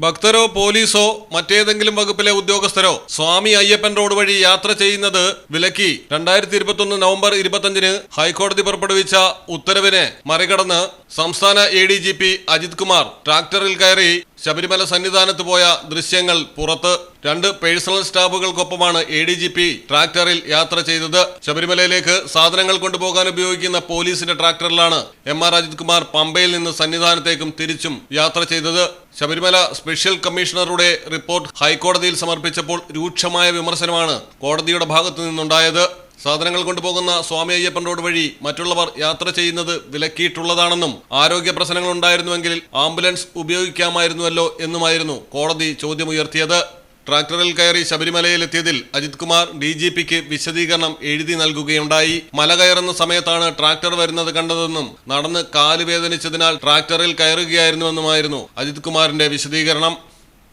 ഭക്തരോ പോലീസോ മറ്റേതെങ്കിലും വകുപ്പിലെ ഉദ്യോഗസ്ഥരോ സ്വാമി അയ്യപ്പൻ റോഡ് വഴി യാത്ര ചെയ്യുന്നത് വിലക്കി രണ്ടായിരത്തി ഇരുപത്തൊന്ന് നവംബർ ഇരുപത്തഞ്ചിന് ഹൈക്കോടതി പുറപ്പെടുവിച്ച ഉത്തരവിനെ മറികടന്ന് സംസ്ഥാന A D G P Ajith Kumar ട്രാക്ടറിൽ കയറി ശബരിമല സന്നിധാനത്ത് പോയ ദൃശ്യങ്ങൾ പുറത്ത്. രണ്ട് പേഴ്സണൽ സ്റ്റാഫുകൾക്കൊപ്പമാണ് എ ഡി ജി പി ട്രാക്ടറിൽ യാത്ര ചെയ്തത്. ശബരിമലയിലേക്ക് സാധനങ്ങൾ കൊണ്ടുപോകാൻ ഉപയോഗിക്കുന്ന പോലീസിന്റെ ട്രാക്ടറിലാണ് എം ആർ അജിത് കുമാർ പമ്പയിൽ നിന്ന് സന്നിധാനത്തേക്കും തിരിച്ചും യാത്ര ചെയ്തത്. ശബരിമല സ്പെഷ്യൽ കമ്മീഷണറുടെ റിപ്പോർട്ട് ഹൈക്കോടതിയിൽ സമർപ്പിച്ചപ്പോൾ രൂക്ഷമായ വിമർശനമാണ് കോടതിയുടെ ഭാഗത്തു നിന്നുണ്ടായത്. സാധനങ്ങൾ കൊണ്ടുപോകുന്ന സ്വാമി അയ്യപ്പൻ റോഡ് വഴി മറ്റുള്ളവർ യാത്ര ചെയ്യുന്നത് വിലക്കിയിട്ടുള്ളതാണെന്നും ആരോഗ്യ പ്രശ്നങ്ങൾ ഉണ്ടായിരുന്നുവെങ്കിൽ ആംബുലൻസ് ഉപയോഗിക്കാമായിരുന്നുവല്ലോ എന്നുമായിരുന്നു കോടതി ചോദ്യമുയർത്തിയത്. ട്രാക്ടറിൽ കയറി ശബരിമലയിലെത്തിയതിൽ അജിത് കുമാർ ഡി ജി പിക്ക് വിശദീകരണം എഴുതി നൽകുകയുണ്ടായി. മല കയറുന്ന സമയത്താണ് ട്രാക്ടർ വരുന്നത് കണ്ടതെന്നും നടന്ന് കാൽ വേദനിച്ചതിനാൽ ട്രാക്ടറിൽ കയറുകയായിരുന്നുവെന്നുമായിരുന്നു അജിത് കുമാറിന്റെ വിശദീകരണം.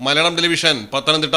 മലയാളം ടെലിവിഷൻ പത്തനംതിട്ട.